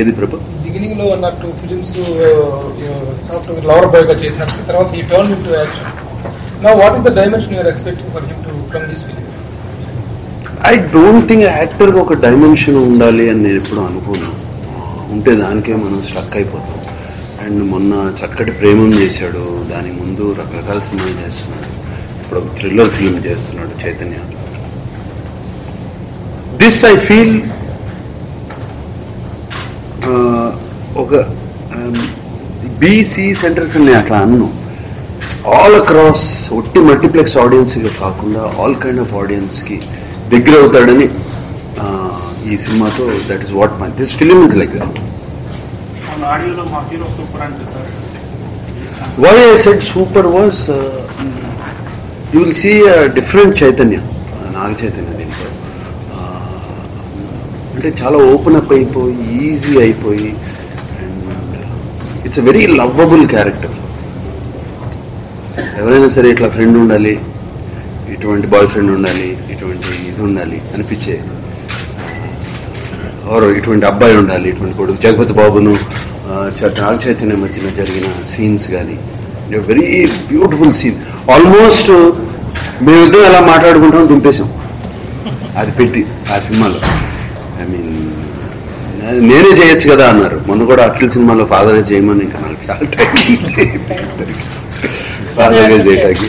ఏది ప్రభు? బిగినింగ్లో అన్నట్టు ఫిలిమ్స్ సాఫ్ట్వేర్ లవర్ బాయ్గా చేసినట్టు తర్వాత ఈ టర్న్ ఇన్ టు యాక్షన్ నా what is the dimension you are expecting for him to from this film I don't think యాక్టర్కి ఒక డైమెన్షన్ ఉండాలి అని నేను ఎప్పుడు అనుకోను. ఉంటే దానికే మనం స్ట్రక్ అయిపోతాం. అండ్ మొన్న చక్కటి ప్రేమం చేశాడు. దాని ముందు రకరకాల సినిమాలు చేస్తున్నాడు. ఇప్పుడు ఒక థ్రిల్లర్ ఫిల్మ్ చేస్తున్నాడు చైతన్య. దిస్ ఐ ఫీల్ ఒక బీసీ సెంటర్స్ అని అట్లా అన్ను. ఆల్ అక్రాస్ ఒట్టి మల్టీప్లెక్స్ ఆడియన్స్ కాకుండా ఆల్ కైండ్ ఆఫ్ ఆడియన్స్కి దగ్గర అవుతాడని ఈ సినిమాతో that is what my this film is like that why I said super was you will see different Chaitanya Naga Chaitanya దీంట్లో. అంటే చాలా ఓపెన్ అప్ అయిపోయి ఈజీ అయిపోయి and it's a very lovable character. ఎవరైనా సరే ఇట్లా ఫ్రెండ్ ఉండాలి ఇటువంటి బాయ్ ఫ్రెండ్ ఉండాలి ఇటువంటి ఇది ఉండాలి అనిపించే ఎవరు ఇటువంటి అబ్బాయి ఉండాలి ఇటువంటి కొడుకు. జగపతి బాబును చ- నాగ చైతన్య మధ్యన జరిగిన సీన్స్ కానీ వెరీ బ్యూటిఫుల్ సీన్. ఆల్మోస్ట్ మేమిద్దరం ఎలా మాట్లాడుకుంటాం దింపేశాం. అది పెట్టి ఆ సినిమాలో. నేనే చేయొచ్చు కదా అన్నారు. మొన్న కూడా అఖిల్ సినిమాలో ఫాదరే చేయమని ఇంకా నాకు చాలా టైం ఫాదర్గా చేయడానికి